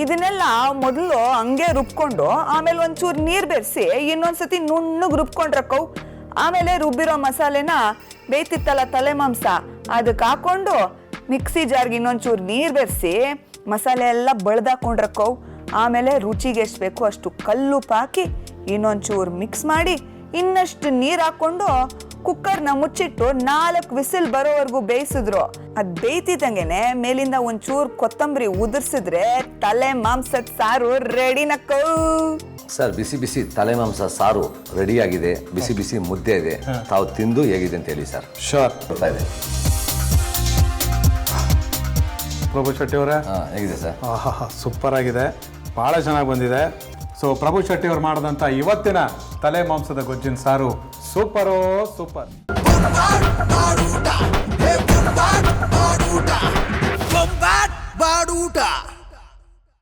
ಇದನ್ನೆಲ್ಲ ಮೊದಲು ಹಂಗೆ ರುಬ್ಕೊಂಡು ಆಮೇಲೆ ಒಂಚೂರು ನೀರು ಬೆರೆಸಿ ಇನ್ನೊಂದ್ಸತಿ ನುಣ್ಣಗೆ ರುಬ್ಕೊಂಡ್ರಕ್ಕವು ಆಮೇಲೆ ರುಬ್ಬಿರೋ ಮಸಾಲೆನ ಬೇಯ್ತಿತ್ತಲ್ಲ ತಲೆ ಮಾಂಸ ಅದಕ್ಕೆ ಹಾಕ್ಕೊಂಡು ಮಿಕ್ಸಿ ಜಾರ್ಗೆ ಇನ್ನೊಂಚೂರು ನೀರು ಬೆರೆಸಿ ಮಸಾಲೆ ಎಲ್ಲ ಬಳ್ದಾಕೊಂಡ್ರಕ್ಕವು ಆಮೇಲೆ ರುಚಿಗೆ ಎಷ್ಟು ಬೇಕು ಅಷ್ಟು ಕಲ್ಲುಪ್ಪು ಹಾಕಿ ಇನ್ನೊಂಚೂರು ಮಿಕ್ಸ್ ಮಾಡಿ ಇನ್ನಷ್ಟು ನೀರು ಹಾಕೊಂಡು ಕುಕ್ಕರ್ನ ಮುಚ್ಚಿಟ್ಟು ನಾಲ್ಕು ವಿಸಿಲ್ ಬರೋವರೆಗೂ ಬೇಯಿಸಿದ್ರು. ಅದ್ ಬೇಯ್ತಿದ್ದಂಗೆನೆ ಮೇಲಿಂದ ಒಂಚೂರು ಕೊತ್ತಂಬರಿ ಉದುರ್ಸಿದ್ರೆ ತಲೆ ಮಾಂಸದ ಸಾರು ರೆಡಿ ನಕ್ಕೋ. ಸರ್ ಬಿಸಿ ಬಿಸಿ ತಲೆ ಮಾಂಸ ಸಾರು ರೆಡಿಯಾಗಿದೆ ಬಿಸಿ ಬಿಸಿ ಮುದ್ದೆ ಇದೆ. ತಾವು ತಿಂದು ಹೇಗಿದೆ ಅಂತ ಹೇಳಿ ಸರ್. ಶೋರ್ ಬರ್ತಾ ಇದೆ. ಪ್ರಭು ಶೆಟ್ಟಿ ಅವರೇ ಹಾಂ ಹೇಗಿದೆ ಸರ್? ಆಹಾ ಸೂಪರ್ ಆಗಿದೆ. ಭಾಳ ಚೆನ್ನಾಗಿ ಬಂದಿದೆ. ಸೊ ಪ್ರಭು ಶೆಟ್ಟಿ ಅವರು ಮಾಡಿದಂಥ ಇವತ್ತಿನ ತಲೆ ಮಾಂಸದ ಗೊಜ್ಜಿನ ಸಾರು ಸೂಪರೋ ಸೂಪರ್ ಬಾಡೂಟ.